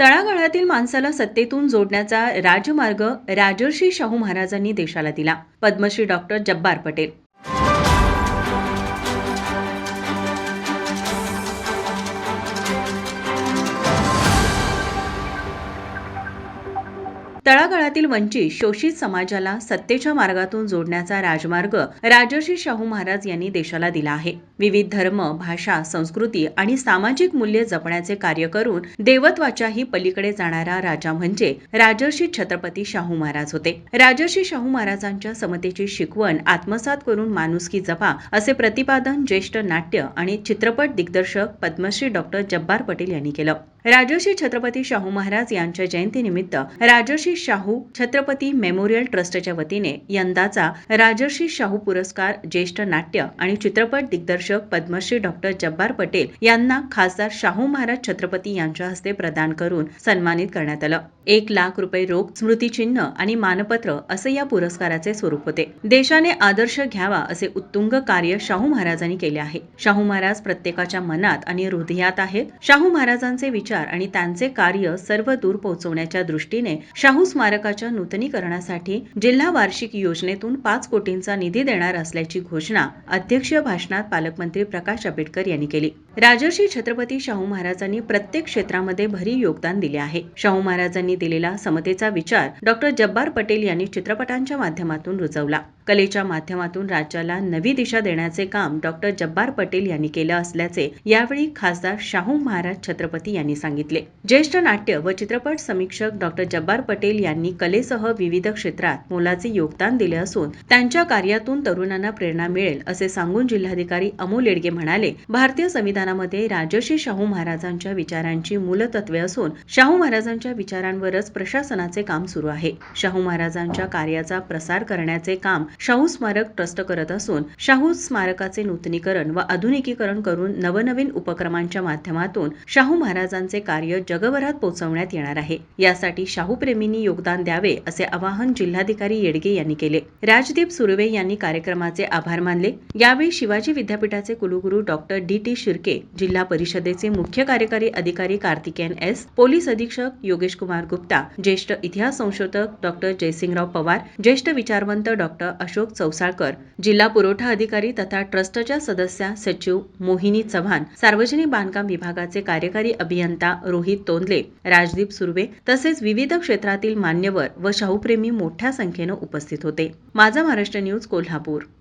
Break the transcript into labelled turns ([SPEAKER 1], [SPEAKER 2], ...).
[SPEAKER 1] तळागाळातील माणसाला सत्तेतून जोडण्याचा राजमार्ग राजर्षी शाहू महाराजांनी देशाला दिला. पद्मश्री डॉक्टर जब्बार पटेल. तळागाळातील वंचित शोषित समाजाला सत्तेच्या मार्गातून जोडण्याचा राजमार्ग राजर्षी शाहू महाराज यांनी देशाला दिला आहे. विविध धर्म भाषा संस्कृती आणि सामाजिक मूल्ये जपण्याचे कार्य करून देवत्वाच्याही पलीकडे जाणारा राजा म्हणजे राजर्षी छत्रपती शाहू महाराज होते. राजर्षी शाहू महाराजांच्या समतेची शिकवण आत्मसात करून माणुसकी जपा असे प्रतिपादन ज्येष्ठ नाट्य आणि चित्रपट दिग्दर्शक पद्मश्री डॉक्टर जब्बार पटेल यांनी केलं. राजर्षी छत्रपती शाहू महाराज यांच्या जयंतीनिमित्त राजर्षी शाहू छत्रपती मेमोरियल ट्रस्टच्या वतीने यंदाचा राजर्षी शाहू पुरस्कार ज्येष्ठ नाट्य आणि चित्रपट दिग्दर्शक पद्मश्री डॉक्टर जब्बार पटेल यांना खासदार शाहू महाराज छत्रपती यांच्या हस्ते प्रदान करून सन्मानित करण्यात आलं. एक लाख रुपये रोख स्मृतिचिन्ह आणि मानपत्र असे या पुरस्काराचे स्वरूप होते. देशाने आदर्श घ्यावा असे उत्तुंग कार्य शाहू महाराजांनी केले आहे. शाहू महाराज प्रत्येकाच्या मनात आणि हृदयात आहेत. शाहू महाराजांचे विचार आणि त्यांचे कार्य सर्व दूर पोहोचवण्याच्या दृष्टीने शाहू स्मारकाच्या नूतनीकरणासाठी जिल्हा वार्षिक योजनेतून पाच कोटींचा निधी देणार असल्याची घोषणा अध्यक्षीय भाषणात पालकमंत्री प्रकाश आंबेडकर यांनी केली. राजर्षी छत्रपती शाहू महाराजांनी प्रत्येक क्षेत्रामध्ये भरीव योगदान दिले आहे. शाहू महाराजांनी दिलेला समतेचा विचार डॉक्टर जब्बार पटेल यांनी चित्रपटांच्या माध्यमातून रुजवला. कलेच्या माध्यमातून राज्याला नवी दिशा देण्याचे काम डॉक्टर जब्बार पटेल यांनी केलं असल्याचे यावेळी खासदार शाहू महाराज छत्रपती यांनी सांगितले. ज्येष्ठ नाट्य व चित्रपट समीक्षक डॉक्टर जब्बार पटेल यांनी कलेसह विविध क्षेत्रात मोलाचे योगदान दिले असून त्यांच्या कार्यातून तरुणांना प्रेरणा मिळेल असे सांगून जिल्हाधिकारी अमोल येडगे म्हणाले भारतीय संविधानामध्ये राजर्षी शाहू महाराजांच्या विचारांची मूलतत्वे असून शाहू महाराजांच्या विचारांवरच प्रशासनाचे काम सुरू आहे. शाहू महाराजांच्या कार्याचा प्रसार करण्याचे काम शाहू स्मारक ट्रस्ट करत असून शाहू स्मारकाचे नूतनीकरण व आधुनिकीकरण करून नवनवीन उपक्रमांच्या माध्यमातून शाहू महाराजांचे कार्य जगभरात पोहोचवण्यात येणार आहे. यासाठी शाहू प्रेमींनी योगदान द्यावे असे आवाहन जिल्हाधिकारी येडगे यांनी केले. राजदीप सुर्वे यांनी कार्यक्रमाचे आभार मानले. यावेळी शिवाजी विद्यापीठाचे कुलगुरू डॉक्टर डी. टी. शिर्के जिल्हा परिषदेचे मुख्य कार्यकारी अधिकारी कार्तिकेयन एस पोलीस अधीक्षक योगेश कुमार गुप्ता ज्येष्ठ इतिहास संशोधक डॉक्टर जयसिंगराव पवार ज्येष्ठ विचारवंत डॉक्टर अशोक चौसाळकर जिल्हा पुरवठा अधिकारी तथा ट्रस्टच्या सदस्या सचिव मोहिनी चव्हाण सार्वजनिक बांधकाम विभागाचे कार्यकारी अभियंता रोहित तोंदले राजदीप सुर्वे तसेच विविध क्षेत्रातील मान्यवर व शाहूप्रेमी मोठ्या संख्येनं उपस्थित होते. माझा महाराष्ट्र न्यूज कोल्हापूर.